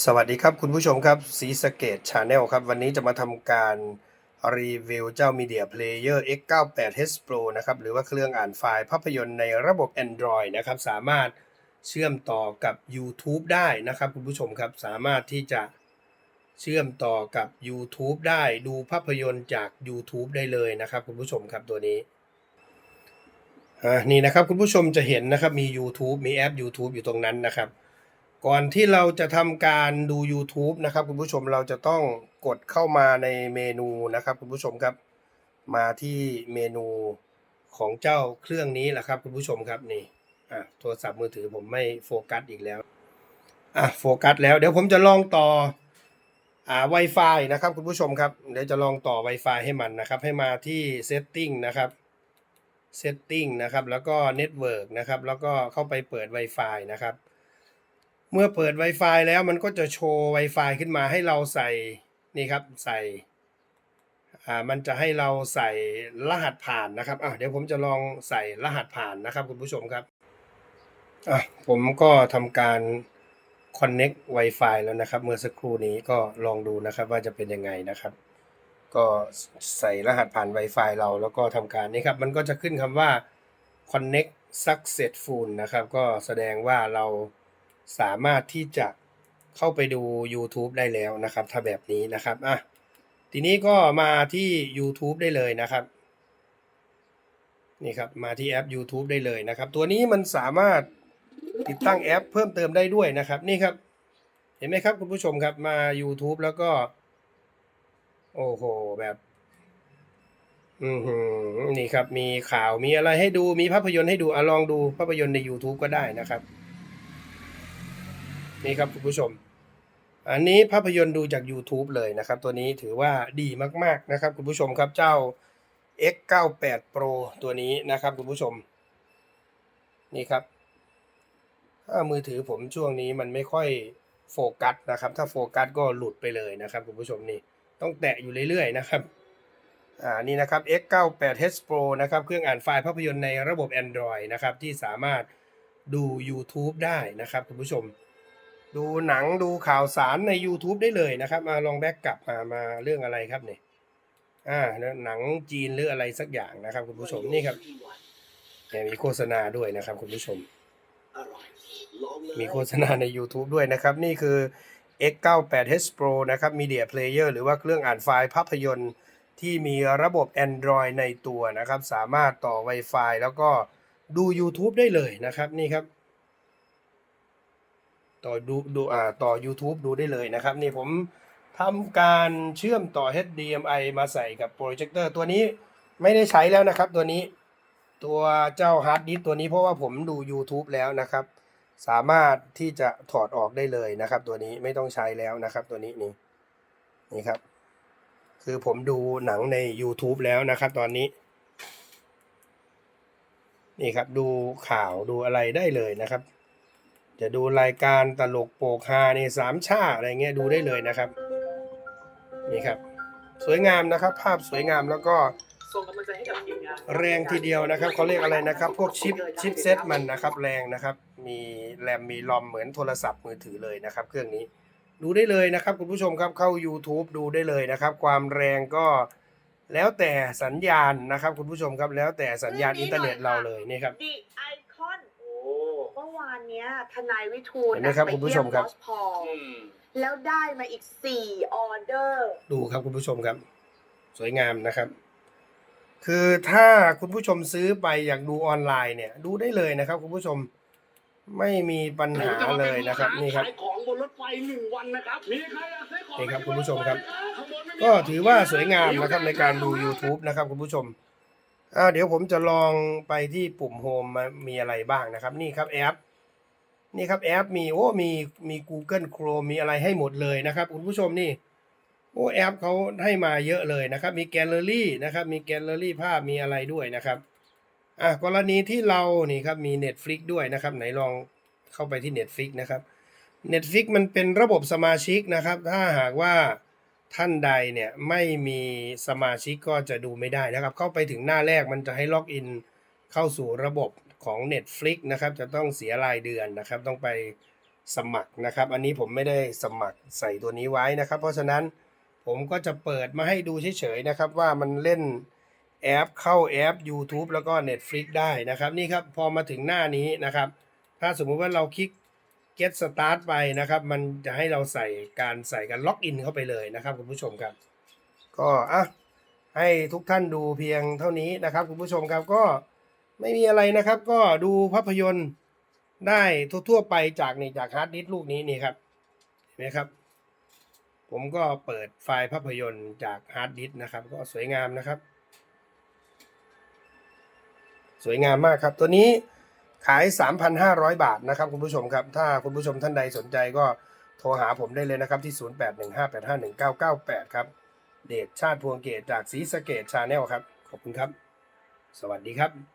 สวัสดีครับคุณผู้ชมครับสีสเกตชาแนลครับ วันนี้จะมาทำการรีวิวเจ้า Media Player X98H Pro นะครับ หรือว่าเครื่องอ่านไฟล์ภาพยนตร์ในระบบ Android นะครับ สามารถเชื่อมต่อกับ YouTube ได้นะครับ คุณผู้ชมครับ สามารถที่จะเชื่อมต่อกับ YouTube ได้ดูภาพยนตร์จาก YouTube ได้เลยนะครับ คุณผู้ชมครับตัวนี้นี่นะครับคุณผู้ชมจะเห็นนะครับมี YouTube มีแอป YouTube อยู่ตรงนั้นนะครับ ก่อนที่เราจะทำการดู YouTube นะครับคุณผู้ชมเราจะต้องกดเข้ามาในเมนูนะครับคุณผู้ชมครับ มาที่เมนูของเจ้าเครื่องนี้แหละครับคุณผู้ชมครับนี่อะโทรศัพท์มือถือผมไม่โฟกัสอีกแล้วอะโฟกัสแล้วเดี๋ยวผมจะลองต่ออ่า Wi-Fi นะครับคุณผู้ชมครับเดี๋ยวจะลองต่อ Wi-Fi ให้มันนะครับ ให้มาที่ Setting นะครับ Setting นะครับ แล้วก็ Network นะครับ แล้วก็เข้าไปเปิด Wi-Fi นะครับ เมื่อเปิด Wi-Fi แล้วมันก็จะโชว์ Wi-Fi ขึ้นมาให้เราใส่นี่ครับใส่อ่ามันจะให้เราใส่รหัสผ่านนะครับอะเดี๋ยวผมจะลองใส่รหัสผ่านนะครับคุณผู้ชมครับอะผมก็ทำการ Connect Wi-Fi แล้วนะครับ เมื่อสักครู่นี้ก็ลองดูนะครับว่าจะเป็นยังไงนะครับ ก็ใส่รหัสผ่าน Wi-Fi เราแล้วก็ทำการนี่ครับ มันก็จะขึ้นคำว่า Connect Successful นะครับ ก็แสดงว่าเรา สามารถที่จะเข้าไปดู YouTube ได้แล้วนะครับ ถ้าแบบนี้นะครับอะทีนี้ก็มาที่ YouTube ได้เลยนะครับนี่ครับมาที่แอป YouTube ได้เลยนะครับ ตัวนี้มันสามารถติดตั้งแอป เพิ่มเติมได้ด้วยนะครับ นี่ครับ เห็นไหมครับคุณผู้ชมครับมา YouTube แล้วก็ โอ้โหแบบอือหือนี่ครับ มีข่าวมีอะไรให้ดูมีภาพยนตร์ให้ดูอลองดูภาพยนตร์ใน YouTube ก็ได้นะครับ นี่ครับคุณผู้ชม อันนี้ภาพยนตร์ดูจาก YouTube เลยนะครับ ตัวนี้ถือว่าดีมากๆนะครับ คุณผู้ชมครับเจ้า X98 Pro ตัวนี้นะครับคุณผู้ชม นี่ครับถ้ามือถือผมช่วงนี้มันไม่ค่อยโฟกัสนะครับ ถ้าโฟกัสก็หลุดไปเลยนะครับคุณผู้ชมนี่ต้องแตะอยู่เรื่อยๆนะครับอ่านี่นะครับ X98H Pro นะครับเครื่องอ่านไฟล์ภาพยนตร์ในระบบ Android นะครับที่สามารถดู YouTube ได้นะครับคุณผู้ชม ดูหนังดูข่าวสารใน YouTube ได้เลยนะครับ มาลองแบ็กกลับมามาเรื่องอะไรครับเนี่ยอ่าหนังจีนหรืออะไรสักอย่างนะครับ คุณผู้ชมนี่ครับเนี่ยมีโฆษณาด้วยนะครับ คุณผู้ชม มีโฆษณาใน YouTube ด้วยนะครับ นี่คือ X98H Pro นะครับ Media Player หรือว่าเครื่องอ่านไฟล์ภาพยนตร์ที่มีระบบ Android ในตัวนะครับ สามารถต่อ Wi-Fi แล้วก็ดู YouTube ได้เลยนะครับ นี่ครับ ต่อดูดูอ่าต่อ YouTube ดูได้เลยนะครับ นี่ผมทำการเชื่อมต่อ HDMI มาใส่กับโปรเจคเตอร์ตัวนี้ไม่ได้ใช้แล้วนะครับ ตัวนี้ตัวเจ้าฮาร์ดดิสตัวนี้เพราะว่าผมดู YouTube แล้วนะครับ สามารถที่จะถอดออกได้เลยนะครับ ตัวนี้ไม่ต้องใช้แล้วนะครับ ตัวนี้นี่นี่ครับ คือผมดูหนังใน YouTube แล้วนะครับ ตอนนี้ นี่ครับดูข่าวดูอะไรได้เลยนะครับ จะดูรายการตลกโปกฮาในสามชาอะไรเงี้ยดูได้เลยนะครับ นี่ครับ สวยงามนะครับ ภาพสวยงามแล้วก็ส่งกำลังใจให้กับทีมงานแรงทีเดียวนะครับเขาเรียกอะไรนะครับ พวกชิปชิปเซตมันนะครับแรงนะครับ มีแรมมีลอมเหมือนโทรศัพท์มือถือเลยนะครับ เครื่องนี้ดูได้เลยนะครับคุณผู้ชมครับเข้า YouTube ดูได้เลยนะครับ ความแรงก็แล้วแต่สัญญาณนะครับ คุณผู้ชมครับแล้วแต่สัญญาณอินเทอร์เน็ตเราเลยนี่ครับ ดีไอคอน โอ้ เมื่อวา นเนี้ยทนายวิทูลเห็นไหมครับไปคุณผู้ชมครับเยี่ยบอสพอลอืม แล้วได้มาอีกสี่ออเดอร์ ดูครับคุณผู้ชมครับ สวยงามนะครับ คือถ้าคุณผู้ชมซื้อไปอยากดูออนไลน์เนี่ย ดูได้เลยนะครับ คุณผู้ชมไม่มีปัญหาเลยนะครับนี่ครับ ขายของบนรถไฟหนึ่งวันนะครับมีใครอยากซื้อของนี่ครับคุณผู้ชมครับข้างบนไม่มีก็ถือว่าสวยงามนะครับในการดู YouTube นะครับคุณผู้ชมอ่าเดี๋ยวผมจะลองไปที่ปุ่มโฮมมามีอะไรบ้างนะครับ นี่ครับแอป นี่ครับแอปมีโอ้มีมี Google Chrome มีอะไรให้หมดเลยนะครับ คุณผู้ชมนี่โอ้แอปเขาให้มาเยอะเลยนะครับ มีแกลเลอรี่นะครับ มีแกลเลอรี่ภาพมีอะไรด้วยนะครับอะกรณีที่เรานี่ครับมี Netflix ด้วยนะครับ ไหนลองเข้าไปที่ Netflix นะครับ Netflix มันเป็นระบบสมาชิกนะครับ ถ้าหากว่าท่านใดเนี่ยไม่มีสมาชิกก็จะดูไม่ได้นะครับ เข้าไปถึงหน้าแรกมันจะให้ล็อกอินเข้าสู่ระบบ ของ Netflix นะครับจะต้องเสียรายเดือนนะครับ ต้องไปสมัครนะครับ อันนี้ผมไม่ได้สมัครใส่ตัวนี้ไว้นะครับ เพราะฉะนั้นผมก็จะเปิดมาให้ดูเฉยๆนะครับ ว่ามันเล่นแอปเข้าแอป YouTube แล้วก็ Netflix ได้นะครับ นี่ครับพอมาถึงหน้านี้นะครับ ถ้าสมมุติว่าเราคลิก get start ไปนะครับ มันจะให้เราใส่การใส่การล็อกอินเข้าไปเลยนะครับคุณผู้ชมครับ ก็อะให้ทุกท่านดูเพียงเท่านี้นะครับคุณผู้ชมครับก็ ไม่มีอะไรนะครับ ก็ดูภาพยนตร์ได้ทั่วๆไปจากนี่จากฮาร์ดดิสก์ลูกนี้นี่ครับเห็นไหมครับ ผมก็เปิดไฟล์ภาพยนตร์จากฮาร์ดดิสก์นะครับ ก็สวยงามนะครับ สวยงามมากครับตัวนี้ขาย 3,500 บาทนะครับคุณผู้ชมครับ ถ้าคุณผู้ชมท่านใดสนใจก็โทรหาผมได้เลยนะครับที่ 0815851998 ครับ เดชชาติพวงเกตจากสีสะเกตชาแนลครับ ขอบคุณครับ สวัสดีครับ